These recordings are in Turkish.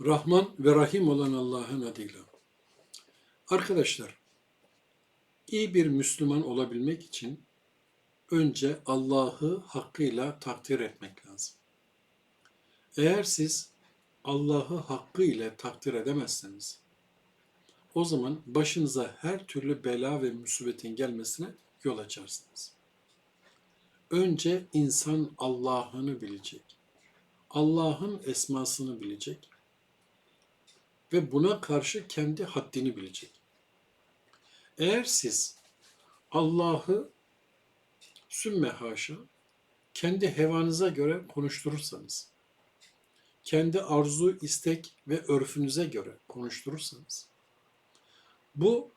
Rahman ve Rahim olan Allah'ın adıyla. Arkadaşlar, iyi bir Müslüman olabilmek için önce Allah'ı hakkıyla takdir etmek lazım. Eğer siz Allah'ı hakkıyla takdir edemezseniz, o zaman başınıza her türlü bela ve musibetin gelmesine yol açarsınız. Önce insan Allah'ını bilecek. Allah'ın esmasını bilecek ve buna karşı kendi haddini bilecek. Eğer siz Allah'ı sümme haşa kendi hevanıza göre konuşturursanız, kendi arzu, istek ve örfünüze göre konuşturursanız, bu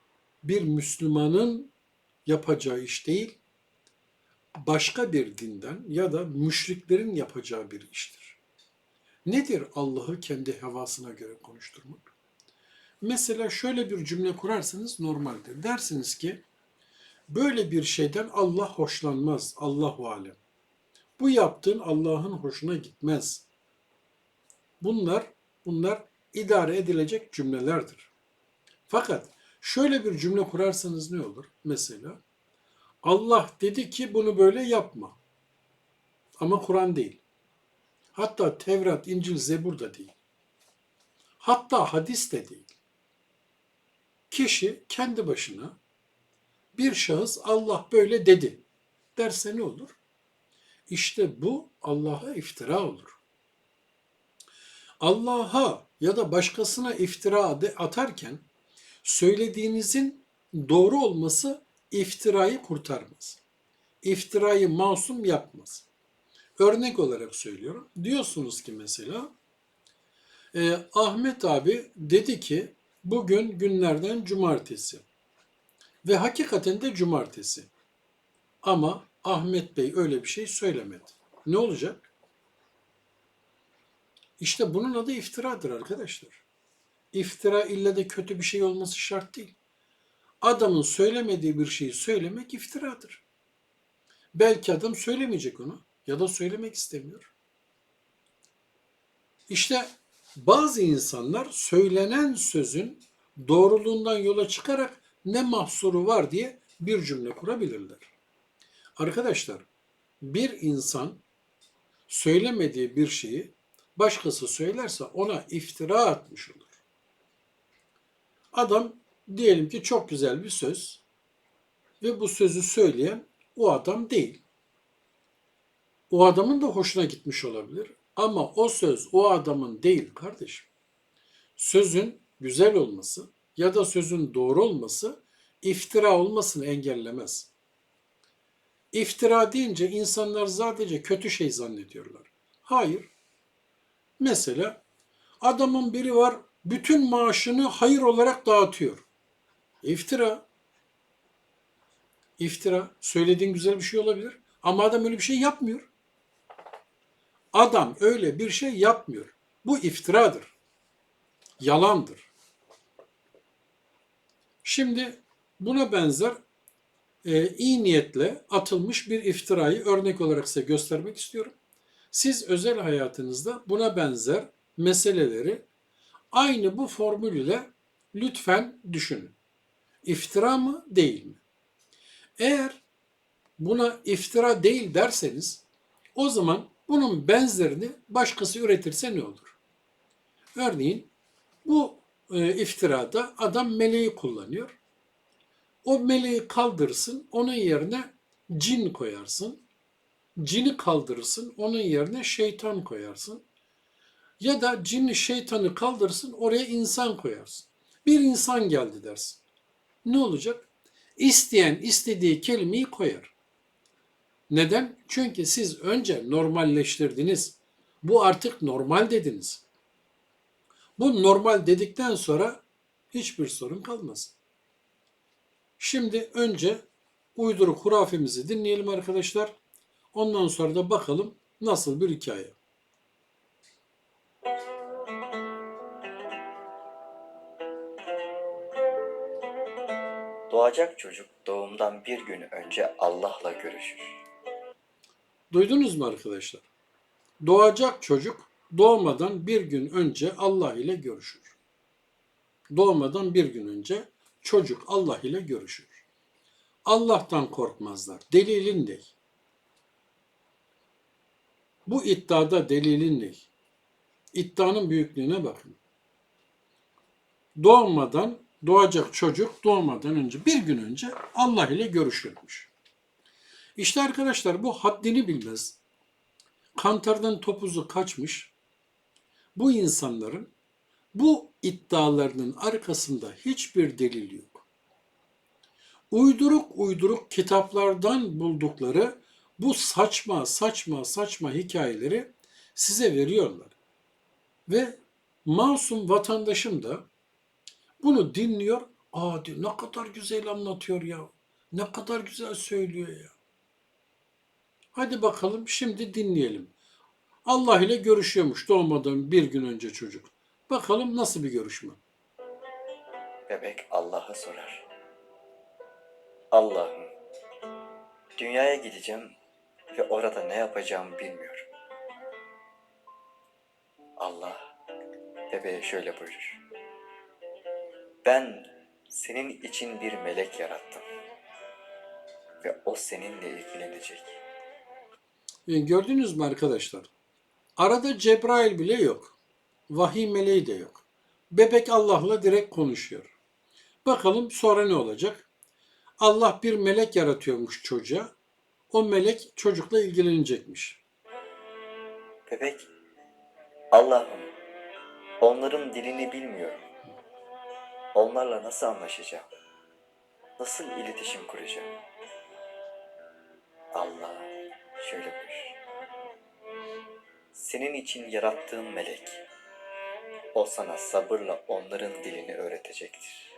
bir Müslümanın yapacağı iş değil, başka bir dinden ya da müşriklerin yapacağı bir iştir. Nedir Allah'ı kendi hevasına göre konuşturmak? Mesela şöyle bir cümle kurarsanız normaldir. Dersiniz ki böyle bir şeyden Allah hoşlanmaz. Allahu alem. Bu yaptığın Allah'ın hoşuna gitmez. Bunlar bunlar idare edilecek cümlelerdir. Fakat şöyle bir cümle kurarsanız ne olur? Mesela Allah dedi ki bunu böyle yapma. Ama Kur'an değil. Hatta Tevrat, İncil, Zebur da değil. Hatta hadis de değil. Kişi kendi başına bir şahıs Allah böyle dedi derse ne olur? İşte bu Allah'a iftira olur. Allah'a ya da başkasına iftira atarken söylediğinizin doğru olması iftirayı kurtarmaz. İftirayı masum yapmaz. Örnek olarak söylüyorum. Diyorsunuz ki mesela e, Ahmet abi dedi ki bugün günlerden cumartesi ve hakikaten de cumartesi. Ama Ahmet Bey öyle bir şey söylemedi. Ne olacak? İşte bunun adı iftiradır arkadaşlar. İftira ille de kötü bir şey olması şart değil. Adamın söylemediği bir şeyi söylemek iftiradır. Belki adam söylemeyecek onu ya da söylemek istemiyor. İşte bazı insanlar söylenen sözün doğruluğundan yola çıkarak ne mahsuru var diye bir cümle kurabilirler. Arkadaşlar, bir insan söylemediği bir şeyi başkası söylerse ona iftira atmış olur. Adam diyelim ki çok güzel bir söz ve bu sözü söyleyen o adam değil. O adamın da hoşuna gitmiş olabilir ama o söz o adamın değil kardeşim. Sözün güzel olması ya da sözün doğru olması iftira olmasını engellemez. İftira deyince insanlar sadece kötü şey zannediyorlar. Hayır. Mesela adamın biri var bütün maaşını hayır olarak dağıtıyor. İftira. İftira. Söylediğin güzel bir şey olabilir ama adam öyle bir şey yapmıyor. Adam öyle bir şey yapmıyor. Bu iftiradır. Yalandır. Şimdi buna benzer e, iyi niyetle atılmış bir iftirayı örnek olarak size göstermek istiyorum. Siz özel hayatınızda buna benzer meseleleri aynı bu formül ile lütfen düşünün. İftira mı değil mi? Eğer buna iftira değil derseniz o zaman bunun benzerini başkası üretirse ne olur? Örneğin bu e, iftirada adam meleği kullanıyor. O meleği kaldırırsın, onun yerine cin koyarsın. Cini kaldırırsın, onun yerine şeytan koyarsın. Ya da cini şeytanı kaldırırsın, oraya insan koyarsın. Bir insan geldi dersin. Ne olacak? İsteyen istediği kelimeyi koyar. Neden? Çünkü siz önce normalleştirdiniz. Bu artık normal dediniz. Bu normal dedikten sonra hiçbir sorun kalmaz. Şimdi önce uyduruk hurafemizi dinleyelim arkadaşlar. Ondan sonra da bakalım nasıl bir hikaye. Doğacak çocuk doğumdan bir gün önce Allah'la görüşür. Duydunuz mu arkadaşlar? Doğacak çocuk doğmadan bir gün önce Allah ile görüşür. Doğmadan bir gün önce çocuk Allah ile görüşür. Allah'tan korkmazlar. Delilin ne? Bu iddiada delilin ne? İddianın büyüklüğüne bakın. Doğmadan, doğacak çocuk doğmadan önce, bir gün önce Allah ile görüşürmüş. İşte arkadaşlar bu haddini bilmez. Kantardan topuzu kaçmış. Bu insanların bu iddialarının arkasında hiçbir delil yok. Uyduruk uyduruk kitaplardan buldukları bu saçma saçma saçma hikayeleri size veriyorlar. Ve masum vatandaşım da bunu dinliyor. Aa diyor, ne kadar güzel anlatıyor ya. Ne kadar güzel söylüyor ya. Hadi bakalım şimdi dinleyelim. Allah ile görüşüyormuş doğmadan bir gün önce çocuk. Bakalım nasıl bir görüşme. Bebek Allah'a sorar. Allah'ım, dünyaya gideceğim ve orada ne yapacağımı bilmiyorum. Allah bebeğe şöyle buyurur. Ben senin için bir melek yarattım ve o seninle ilgilenecek. E, gördünüz mü arkadaşlar? Arada Cebrail bile yok. Vahiy meleği de yok. Bebek Allah'la direkt konuşuyor. Bakalım sonra ne olacak? Allah bir melek yaratıyormuş çocuğa. O melek çocukla ilgilenecekmiş. Bebek, Allah'ım, onların dilini bilmiyorum. Onlarla nasıl anlaşacağım? Nasıl iletişim kuracağım? Allah şöyle buyur. Senin için yarattığım melek, o sana sabırla onların dilini öğretecektir.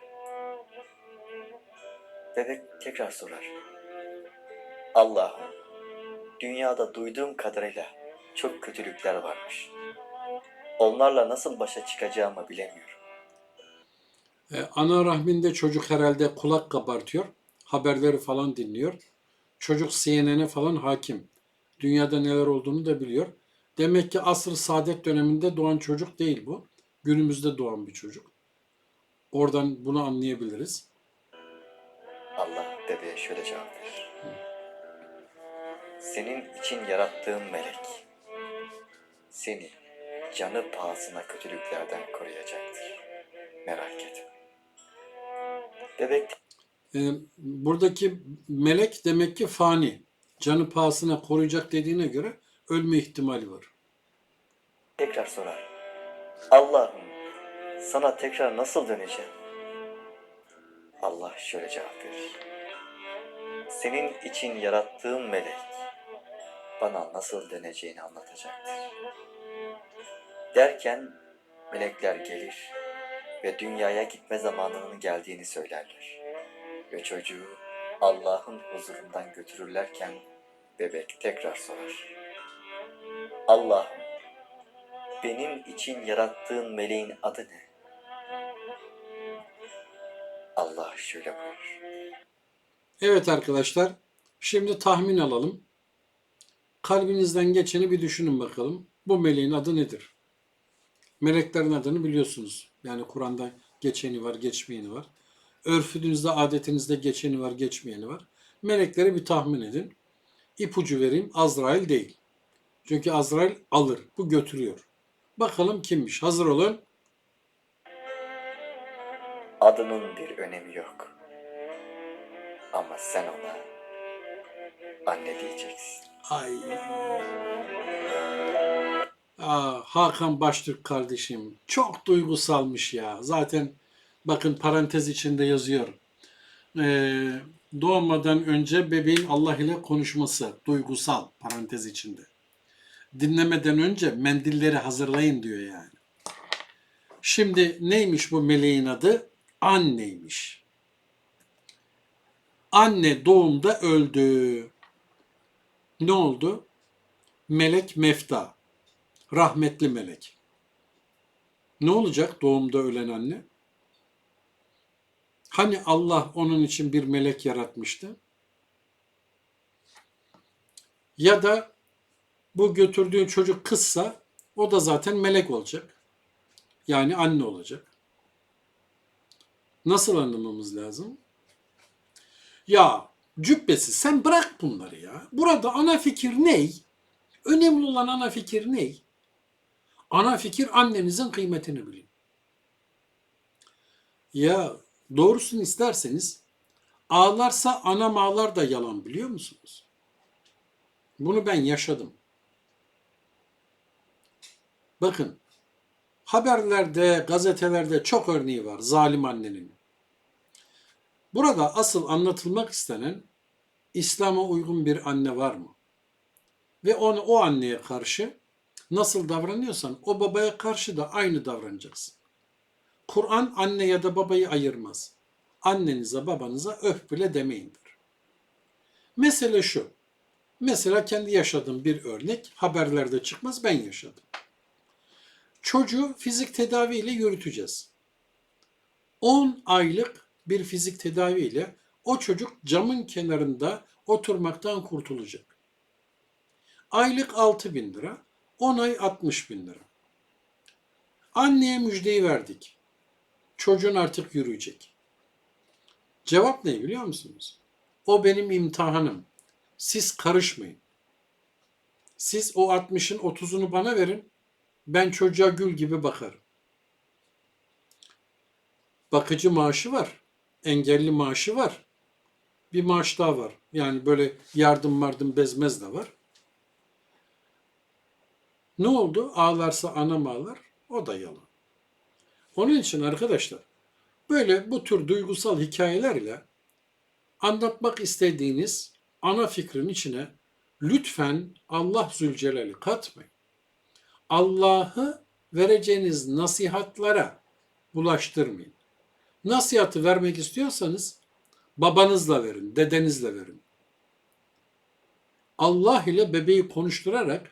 Bebek tekrar sorar. Allah'ım, dünyada duyduğum kadarıyla çok kötülükler varmış. Onlarla nasıl başa çıkacağımı bilemiyorum. E, ana rahminde çocuk herhalde kulak kabartıyor. Haberleri falan dinliyor. Çocuk CNN'e falan hakim. Dünyada neler olduğunu da biliyor. Demek ki asr saadet döneminde doğan çocuk değil bu. Günümüzde doğan bir çocuk. Oradan bunu anlayabiliriz. Allah bebeğe şöyle cevap verir. Senin için yarattığım melek seni canı pahasına kötülüklerden koruyacaktır. Merak etme. Bebek E, buradaki melek demek ki fani. Canı pahasına koruyacak dediğine göre ölme ihtimali var. tekrar sorar. Allah'ım sana tekrar nasıl döneceğim? Allah şöyle cevap verir. Senin için yarattığım melek bana nasıl döneceğini anlatacaktır. Derken melekler gelir ve dünyaya gitme zamanının geldiğini söylerler. Ve çocuğu Allah'ın huzurundan götürürlerken bebek tekrar sorar. Allah'ım benim için yarattığın meleğin adı ne? Allah şöyle buyurur. Evet arkadaşlar, şimdi tahmin alalım. Kalbinizden geçeni bir düşünün bakalım. Bu meleğin adı nedir? Meleklerin adını biliyorsunuz. Yani Kur'an'da geçeni var, geçmeyeni var. Örfünüzde, adetinizde geçeni var, geçmeyeni var. Melekleri bir tahmin edin. İpucu vereyim, Azrail değil. Çünkü Azrail alır, bu götürüyor. Bakalım kimmiş? Hazır olun. Adının bir önemi yok. Ama sen ona anne diyeceksin. Ay. Aa, Hakan Baştürk kardeşim çok duygusalmış ya. Zaten bakın parantez içinde yazıyor. Ee, doğmadan önce bebeğin Allah ile konuşması duygusal parantez içinde. Dinlemeden önce mendilleri hazırlayın diyor yani. Şimdi neymiş bu meleğin adı? Anneymiş. Anne doğumda öldü. Ne oldu? Melek Mefta. Rahmetli melek. Ne olacak doğumda ölen anne? Hani Allah onun için bir melek yaratmıştı? Ya da bu götürdüğün çocuk kızsa O da zaten melek olacak. Yani anne olacak. Nasıl anlamamız lazım? Ya cübbesi sen bırak bunları ya. Burada ana fikir ne? Önemli olan ana fikir ne? Ana fikir annenizin kıymetini bilin. Ya doğrusunu isterseniz ağlarsa anam ağlar da yalan biliyor musunuz? Bunu ben yaşadım. Bakın haberlerde, gazetelerde çok örneği var zalim annenin. Burada asıl anlatılmak istenen İslam'a uygun bir anne var mı? Ve onu o anneye karşı nasıl davranıyorsan o babaya karşı da aynı davranacaksın. Kur'an anne ya da babayı ayırmaz. Annenize babanıza öf bile demeyindir. Mesele şu. Mesela kendi yaşadığım bir örnek haberlerde çıkmaz ben yaşadım. Çocuğu fizik tedaviyle yürüteceğiz. 10 aylık bir fizik tedaviyle o çocuk camın kenarında oturmaktan kurtulacak. Aylık 6 bin lira, 10 ay 60 bin lira. Anneye müjdeyi verdik. Çocuğun artık yürüyecek. Cevap ne biliyor musunuz? O benim imtihanım. Siz karışmayın. Siz o 60'ın 30'unu bana verin. Ben çocuğa gül gibi bakarım. Bakıcı maaşı var. Engelli maaşı var. Bir maaş daha var. Yani böyle yardım yardım bezmez de var. Ne oldu? Ağlarsa anam ağlar. O da yalan. Onun için arkadaşlar böyle bu tür duygusal hikayelerle anlatmak istediğiniz ana fikrin içine lütfen Allah Zülcelal'i katmayın. Allah'ı vereceğiniz nasihatlara bulaştırmayın. Nasihatı vermek istiyorsanız babanızla verin, dedenizle verin. Allah ile bebeği konuşturarak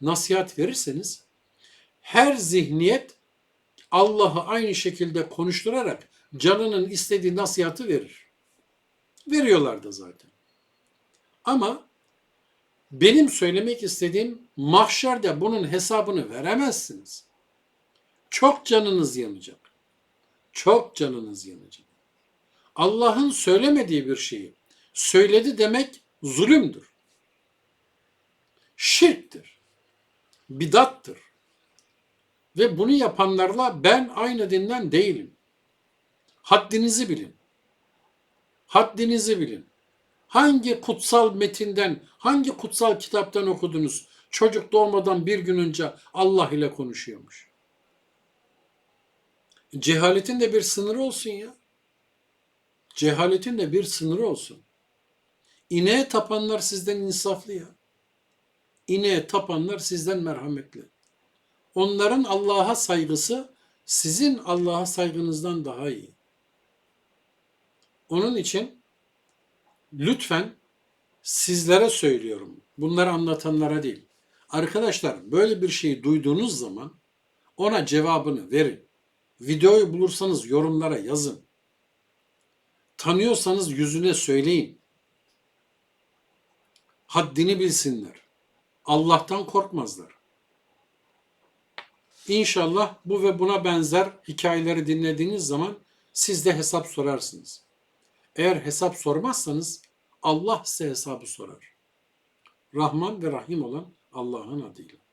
nasihat verirseniz her zihniyet Allah'ı aynı şekilde konuşturarak canının istediği nasihatı verir. Veriyorlar da zaten. Ama benim söylemek istediğim mahşerde bunun hesabını veremezsiniz. Çok canınız yanacak. Çok canınız yanacak. Allah'ın söylemediği bir şeyi söyledi demek zulümdür. Şirktir. Bidattır. Ve bunu yapanlarla ben aynı dinden değilim. Haddinizi bilin. Haddinizi bilin. Hangi kutsal metinden, hangi kutsal kitaptan okudunuz? Çocuk doğmadan bir gün önce Allah ile konuşuyormuş. Cehaletin de bir sınırı olsun ya. Cehaletin de bir sınırı olsun. İneğe tapanlar sizden insaflı ya. İneğe tapanlar sizden merhametli. Onların Allah'a saygısı sizin Allah'a saygınızdan daha iyi. Onun için lütfen sizlere söylüyorum. Bunları anlatanlara değil. Arkadaşlar böyle bir şeyi duyduğunuz zaman ona cevabını verin. Videoyu bulursanız yorumlara yazın. Tanıyorsanız yüzüne söyleyin. Haddini bilsinler. Allah'tan korkmazlar. İnşallah bu ve buna benzer hikayeleri dinlediğiniz zaman siz de hesap sorarsınız. Eğer hesap sormazsanız Allah size hesabı sorar. Rahman ve Rahim olan Allah'ın adıyla.